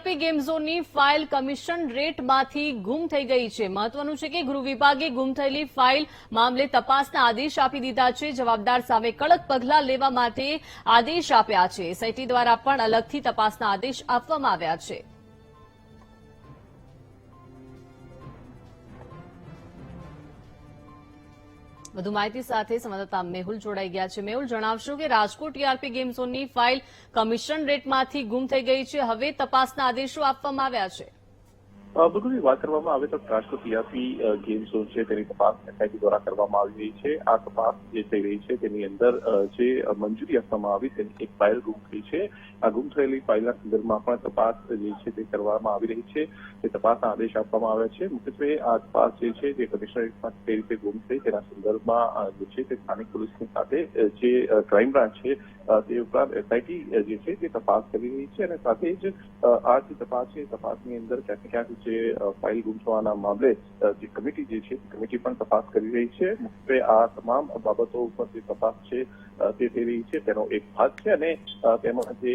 TRP game ઝોનની file commission રેટમાંથી ગુમ થઈ ગઈ છે. મહત્વનું છે કે ગૃહ વિભાગે ગુમ થયેલી ફાઇલ મામલે તપાસના આદેશ આપી દીધા છે. જવાબદાર સામે કડક પગલાં લેવા માટે આદેશ આપ્યા છે. એસઆઈટી દ્વારા પણ અલગથી તપાસના આદેશ આપવામાં આવ્યા છે. વધુ માહિતી સાથે સંવાદદાતા મેહુલ જોડાઈ ગયા છે. મેહુલ, જણાવશો કે રાજકોટ ટીઆરપી ગેમ ઝોનની ફાઇલ કમિશન રેટમાંથી ગુમ થઈ ગઈ છે. હવે તપાસના આદેશો આપવામાં આવ્યા છે. બિલકુલ વાત કરવામાં આવે તો રાજકોટ ટીઆરપી ગેમ ઝોન છે તેની તપાસ એસઆઈટી દ્વારા કરવામાં આવી રહી છે. આ તપાસ જે થઈ રહી છે તેની અંદર જે મંજૂરી આપવામાં આવી તેની એક ફાઇલ ગુમ થઈ છે. આ ગુમ થયેલી ફાઇલના સંદર્ભમાં પણ તપાસ જે છે તે કરવામાં આવી રહી છે. તે તપાસના આદેશ આપવામાં આવ્યા છે. મુખ્યત્વે આ તપાસ જે છે તે કમિશનરેટમાં કઈ રીતે ગુમ થઈ તેના સંદર્ભમાં જે છે તે સ્થાનિક પોલીસની સાથે જે ક્રાઇમ બ્રાન્ચ છે તે ઉપરાંત એસઆઈટી જે છે તે તપાસ કરી રહી છે અને સાથે જ આ જે તપાસ છે તપાસની અંદર ક્યાંક ક્યાંક જે ફાઇલ ગુમ મામલે જે કમિટી જે છે, કમિટી પણ તપાસ કરી રહી છે મુખ્યત્વે આ તમામ બાબતો ઉપર જે તપાસ છે તે થઈ રહી છે, તેનો એક ભાગ છે અને તેમાં જે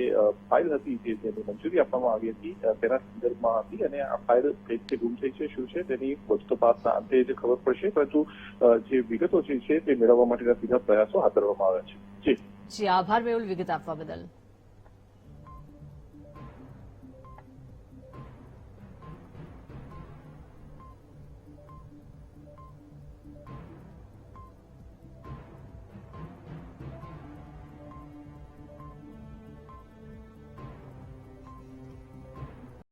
ફાઇલ હતી જે જેની મંજૂરી આપવામાં આવી હતી તેના સંદર્ભમાં હતી અને આ ફાઇલ કઈ રીતે ગુમ થઈ છે, શું છે, તેની તપાસના અંતે જ ખબર પડશે, પરંતુ જે વિગતો જે છે તે મેળવવા માટેના સીધા પ્રયાસો હાથ ધરવામાં આવ્યા છે. જી. જી, આભાર મેહુલ, વિગત આપવા બદલ.